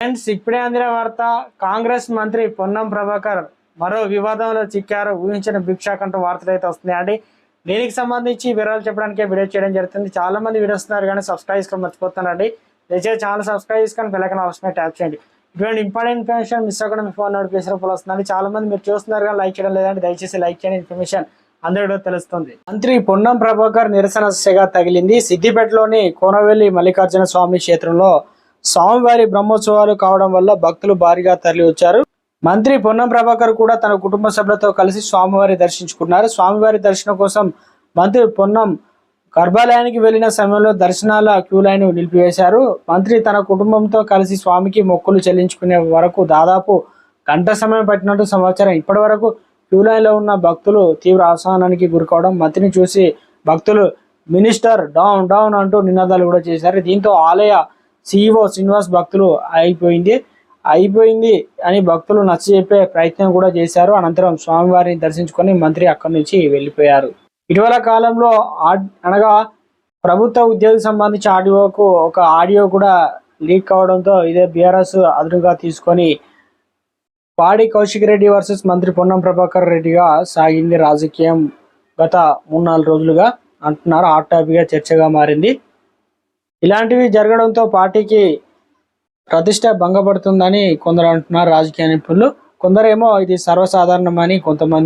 Friends ఇప్పుడే అందిన వార్త కాంగ్రెస్ మంత్రి పొన్నం ప్రభాకర్ మరో వివాదంలో చిక్కారు. ఊహించిన భిక్షాక్ అంటూ వార్తలు అయితే వస్తున్నాయండి దీనికి సంబంధించి వివరాలు చెప్పడానికి వీడియో చేయడం జరుగుతుంది. చాలా మంది వీడియో వస్తున్నారు కానీ సబ్స్క్రైబ్ చేసుకొని మర్చిపోతున్నారండి దయచేసి ఛానల్ సబ్స్క్రైబ్ చేసుకొని బెల్లకన అవసరమే ట్యాప్ చేయండి. ఇటువంటి ఇంపార్టెంట్ ఇన్ఫర్మేషన్ మిస్ అవ్వకుండా మీ ఫోన్ నోటిఫికేషన్ ఫోన్ వస్తుందండి. చాలా మంది మీరు చూస్తున్నారు కానీ లైక్ చేయడం లేదండి. దయచేసి లైక్ చేయండి. ఇన్ఫర్మేషన్ అందరిలో తెలుస్తుంది. మంత్రి పొన్నం ప్రభాకర్ నిరసన సెగ తగిలింది. సిద్దిపేటలోని కోనవెల్లి మల్లికార్జున స్వామి క్షేత్రంలో స్వామివారి బ్రహ్మోత్సవాలు కావడం వల్ల భక్తులు భారీగా తరలి వచ్చారు. మంత్రి పొన్నం ప్రభాకర్ కూడా తన కుటుంబ సభ్యులతో కలిసి స్వామివారి దర్శించుకున్నారు. స్వామివారి దర్శనం కోసం మంత్రి పొన్నం గర్భాలయానికి వెళ్ళిన సమయంలో దర్శనాల క్యూ లైన్ నిలిపివేశారు. మంత్రి తన కుటుంబంతో కలిసి స్వామికి మొక్కులు చెల్లించుకునే వరకు దాదాపు గంట సమయం పట్టినట్టు సమాచారం. ఇప్పటి వరకు క్యూ లైన్లో ఉన్న భక్తులు తీవ్ర అసహనానికి గురికావడం మంత్రిని చూసి భక్తులు మినిస్టర్ డౌన్ డౌన్ అంటూ నినాదాలు కూడా చేశారు. దీంతో ఆలయ సిఇఓ శ్రీనివాస్ భక్తులు అయిపోయింది. అయిపోయింది అని భక్తులు నచ్చజెప్పే ప్రయత్నం కూడా చేశారు. అనంతరం స్వామివారిని దర్శించుకొని మంత్రి అక్కడి నుంచి వెళ్ళిపోయారు. ఇటీవల కాలంలో అనగా ప్రభుత్వ ఉద్యోగి సంబంధించి ఆడియోకు ఒక ఆడియో కూడా లీక్ అవడంతో ఇదే బీఆర్ఎస్ అదునుగా తీసుకొని పాడి కౌశిక్ రెడ్డి వర్సెస్ మంత్రి పొన్నం ప్రభాకర్ రెడ్డిగా సాగింది రాజకీయం గత మూడు నాలుగు రోజులుగా అంటున్నారు. హాట్ టాపిక్గా చర్చగా మారింది. ఇలాంటివి జరగడంతో పార్టీకి ప్రతిష్ట భంగపడుతుందని కొందరు అంటున్నారు రాజకీయ నిపుణులు కొందరేమో ఇది సర్వసాధారణమని కొంతమంది